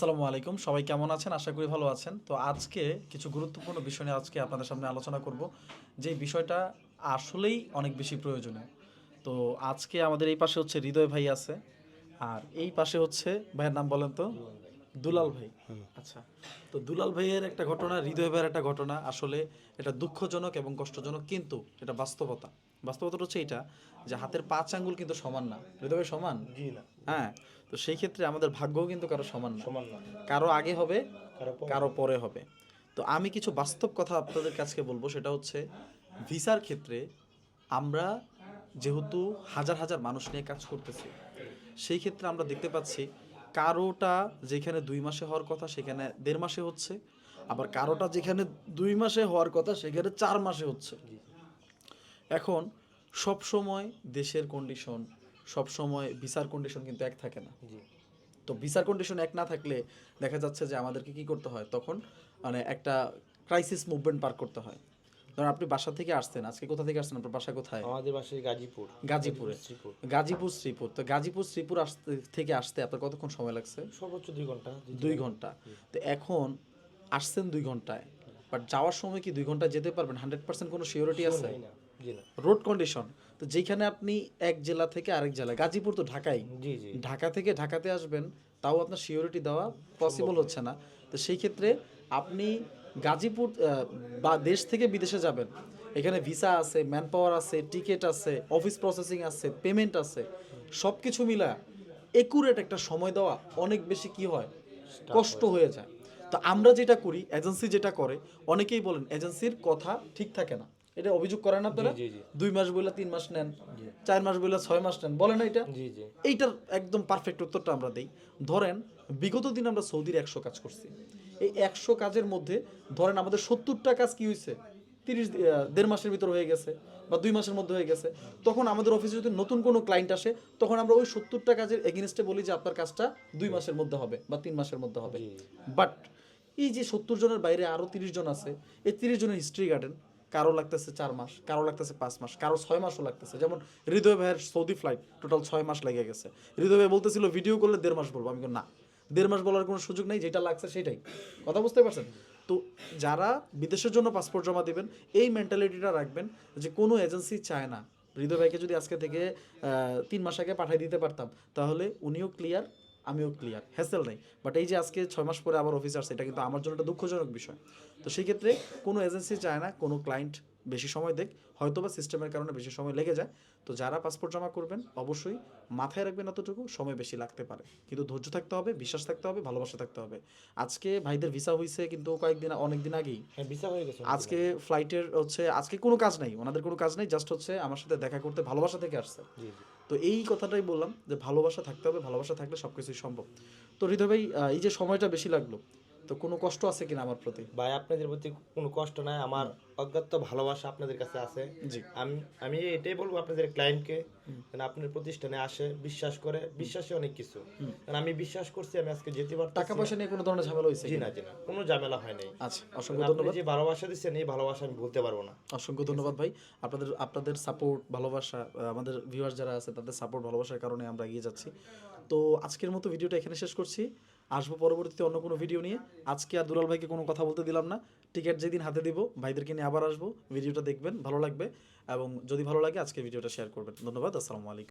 আসসালামু আলাইকুম। সবাই কেমন আছেন? আশা করি ভালো আছেন। তো আজকে কিছু গুরুত্বপূর্ণ বিষয় নিয়ে আজকে আপনাদের সামনে আলোচনা করব। যে বিষয়টা আসলেই অনেক বেশি প্রয়োজনীয়। তো আজকে আমাদের এই পাশে হচ্ছে হৃদয় ভাই আছে। আর এই পাশে হচ্ছে ভাইয়ের নাম বলেন তো? দুলাল ভাই। আচ্ছা। তো দুলাল ভাইয়ের একটা ঘটনা হৃদয় ভাইয়ের একটা ঘটনা। আসলে এটা দুঃখজনক এবং কষ্টজনক কিন্তু এটা বাস্তবতা। বাস্তবতাটা হচ্ছে এটা যে হাতের পাঁচ আঙ্গুল কিন্তু সমান না। হৃদয় সমান? জি না। হ্যাঁ তো সেই ক্ষেত্রে আমাদের ভাগ্যও কিন্তু কারও সমান না। সমান না। কারও আগে হবে কারও পরে। হবে। তো আমি কিছু বাস্তব কথা আপনাদের কাছে বলব সেটা হচ্ছে ভিসার ক্ষেত্রে আমরা যেহেতু হাজার হাজার মানুষ নিয়ে কাজ করতেছি সেই ক্ষেত্রে আমরা দেখতে পাচ্ছি কারোটা যেখানে দুই মাসে হওয়ার কথা সেখানে দেড় মাসে হচ্ছে আবার কারোটা যেখানে দুই মাসে হওয়ার কথা সেখানে চার মাসে হচ্ছে। এখন সব সময় দেশের কন্ডিশন সব সময় ভিসার কন্ডিশন কিন্তু এক থাকে না। তো ভিসার কন্ডিশন এক না থাকলে দেখা যাচ্ছে যে আমাদেরকে কি করতে হয়? তখন মানে একটা ক্রাইসিস মুভমেন্ট পার করতে হয়। ধরুন আপনি বাসা থেকে আসছেন আজকে কোথা থেকে আসছেন? আপনার বাসা কোথায়? আমাদের বাসায় গাজীপুর। গাজীপুরে। শ্রীপুর। গাজীপুর শ্রীপুর। তো গাজীপুর শ্রীপুর আসতে থেকে আসতে আপনার কতক্ষণ সময় লাগছে? সর্বোচ্চ দুই ঘণ্টা। দুই ঘণ্টা। তো এখন আসছেন দুই ঘন্টায়। বাট যাওয়ার সময় কি দুই ঘণ্টা যেতে পারবেন? হান্ড্রেড পার্সেন্ট কোনো সিওরিটি আছে? রোড কন্ডিশন তো যেখানে আপনি এক জেলা থেকে আরেক জেলা গাজীপুর তো ঢাকাই। ঢাকা থেকে ঢাকাতে আসবেন তাও আপনার সিওরিটি দেওয়া পসিবল হচ্ছে না। তো সেই ক্ষেত্রে আপনি গাজীপুর বা দেশ থেকে বিদেশে যাবেন। এখানে ভিসা আছে ম্যান পাওয়ার আছে টিকিট আছে অফিস প্রসেসিং আছে পেমেন্ট আছে। সব কিছু মিলা একুরেট একটা সময় দেওয়া অনেক বেশি কি হয়? কষ্ট হয়ে যায়। তো আমরা যেটা করি এজেন্সি যেটা করে অনেকেই বলেন এজেন্সির কথা ঠিক থাকে না। এটা অভিযোগ করেন আপনারা জি জি দুই মাস বলে তিন মাস নেন চার মাস বলে ছয় মাস নেন বলেন না এটা? এইটার একদম পারফেক্ট উত্তরটা আমরা দিই। ধরেন বিগত দিন আমরা সৌদির একশো কাজ করছি। এই একশো কাজের মধ্যে ধরেন আমাদের সত্তরটা কাজ কি হয়েছে তিরিশ দেড় মাসের ভিতর হয়ে গেছে বা দুই মাসের মধ্যে হয়ে গেছে। তখন আমাদের অফিসে যদি নতুন কোনো ক্লায়েন্ট আসে তখন আমরা ওই সত্তরটা কাজের এগেনস্টে বলি যে আপনার কাজটা দুই মাসের মধ্যে হবে বা তিন মাসের মধ্যে হবে। বাট এই যে সত্তর জনের বাইরে আরও তিরিশ জন আছে এই তিরিশ জনের হিস্ট্রি গার্ডেন কারও লাগতেছে চার মাস, কারও লাগতেছে পাঁচ মাস, কারও ছয় মাসও লাগতেছে। যেমন হৃদয় ভাইয়ের সৌদি ফ্লাইট টোটাল ছয় মাস লেগে গেছে। হৃদয় ভাই বলতেছিল ভিডিও করলে দেড় মাস বলব। আমি না। দেড় মাস বলার কোনো সুযোগ নেই, যেটা লাগছে সেটাই। কথা বুঝতে পারছেন? তো যারা বিদেশের জন্য পাসপোর্ট জমা দিবেন, এই মেন্টালিটিটা রাখবেন যে কোনো এজেন্সি চায় না। হৃদয় ভাইকে যদি আজকে থেকে তিন মাস আগে পাঠিয়ে দিতে পারতাম, তাহলে উনিও ক্লিয়ার আমিও ক্লিয়ার হ্যাসেল নেই। বাট এই যে আজকে ছয় মাস পরে আবার অফিস আসছে, এটা কিন্তু আমার জন্য একটা দুঃখজনক বিষয়। তো সেক্ষেত্রে কোনো এজেন্সি চায় না, কোনো ক্লায়েন্ট বেশি সময় দেখ হয়তো বা সিস্টেমের কারণে বেশি সময় লেগে যায়। তো যারা পাসপোর্ট জমা করবেন অবশ্যই মাথায় রাখবেন এতটুকু সময় বেশি লাগতে পারে। কিন্তু ধৈর্য থাকতে হবে বিশ্বাস থাকতে হবে ভালোবাসা থাকতে হবে। আজকে ভাইদের ভিসা হয়েছে কিন্তু কয়েকদিন অনেক দিন আগেই। হ্যাঁ ভিসা হয়ে গেছে আজকে ফ্লাইটের হচ্ছে আজকে কোনো কাজ নাই ওনাদের কোনো কাজ নেই জাস্ট হচ্ছে আমার সাথে দেখা করতে ভালোবাসা থেকে আসছে। তো এই কথাটাই বললাম যে ভালোবাসা থাকতে হবে ভালোবাসা থাকলে সব কিছুই সম্ভব। তো হৃদয় ভাই এই যে সময়টা বেশি লাগল তো কোনো কষ্ট আছে কিনা আমার প্রতি? ভাই আপনাদের প্রতি কোনো কষ্ট নাই আমার অজ্ঞাত ভালোবাসা আপনাদের কাছে আছে। জি। আমি আমি এটাই বলব আপনাদের ক্লায়েন্টকে যেন আপনার প্রতিষ্ঠানে আসে বিশ্বাস করে বিশ্বাসে অনেক কিছু। কারণ আমি বিশ্বাস করছি আমি আজকে যেতে পারতাম টাকা পয়সা নিয়ে কোনো ধরনের ঝামেলা হয়েছে জি না জি না কোনো ঝামেলা হয় নাই। আচ্ছা অসংখ্য ধন্যবাদ। যে ভালোবাসা দিচ্ছেন এই ভালোবাসা আমি ভুলতে পারব না। অসংখ্য ধন্যবাদ ভাই। আপনাদের আপনাদের সাপোর্ট ভালোবাসা আমাদের ভিউয়ার যারা আছে তাদের সাপোর্ট ভালোবাসার কারণে আমরা এগিয়ে যাচ্ছি। তো আজকের মতো ভিডিওটা এখানে শেষ করছি। আসব পরবর্তীতে অন্য কোনো ভিডিও নিয়ে। আজকে আর দুলাল ভাইকে কোনো কথা বলতে দিলাম না। টিকিট যেদিন হাতে দিব, ভাইদেরকে নিয়ে আবার আসব। ভিডিওটা দেখবেন, ভালো লাগবে। এবং যদি ভালো লাগে, আজকে ভিডিওটা শেয়ার করবেন। ধন্যবাদ, আসসালামু আলাইকুম।